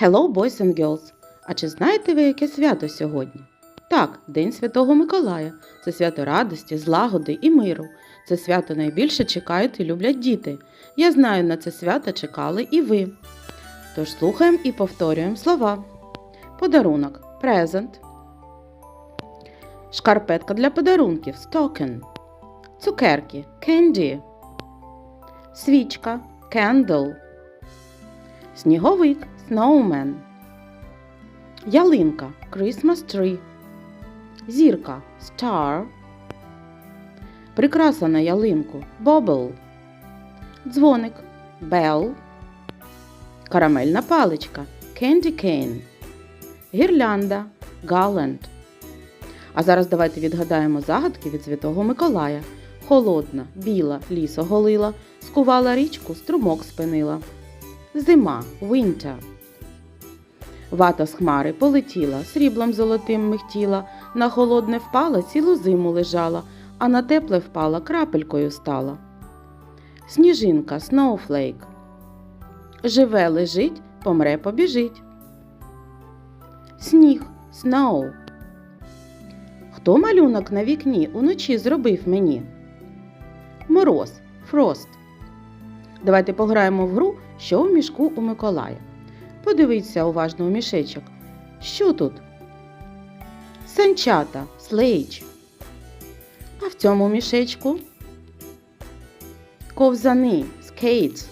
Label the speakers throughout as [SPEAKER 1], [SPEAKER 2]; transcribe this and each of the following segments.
[SPEAKER 1] Hello, boys and girls! А чи знаєте ви, яке свято сьогодні? Так, День Святого Миколая. Це свято радості, злагоди і миру. Це свято найбільше чекають і люблять діти. Я знаю, на це свято чекали і ви. Тож слухаємо і повторюємо слова. Подарунок present. Шкарпетка для подарунків stocking. Цукерки candy. Свічка candle. Сніговик snowman. Ялинка Christmas tree. Зірка star. Прикраса на ялинку bobble. Дзвоник bell. Карамельна паличка candy cane. Гірлянда garland. А зараз давайте відгадаємо загадки від Святого Миколая. Холодна, біла, ліс оголила, скувала річку, струмок спинила. Зима winter. Вата з хмари полетіла, сріблом золотим михтіла, на холодне впала, цілу зиму лежала, а на тепле впала, крапелькою стала. Сніжинка snowflake. Живе лежить, помре побіжить. Сніг snow. Хто малюнок на вікні уночі зробив мені? Мороз frost. Давайте пограємо в гру, що в мішку у Миколая. Подивіться уважно у мішечок. Що тут? Санчата, слейч. А в цьому мішечку ковзани, скейтс.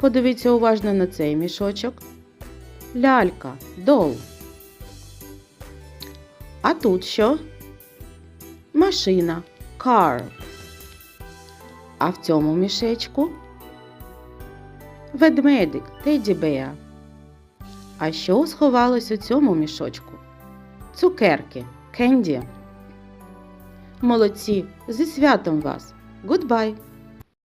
[SPEAKER 1] Подивіться уважно на цей мішочок. Лялька, дол. А тут що? Машина, car. А в цьому мішечку ведмедик, теді беа. А що сховалось у цьому мішочку? Цукерки, кенді. Молодці, зі святом вас. Гудбай!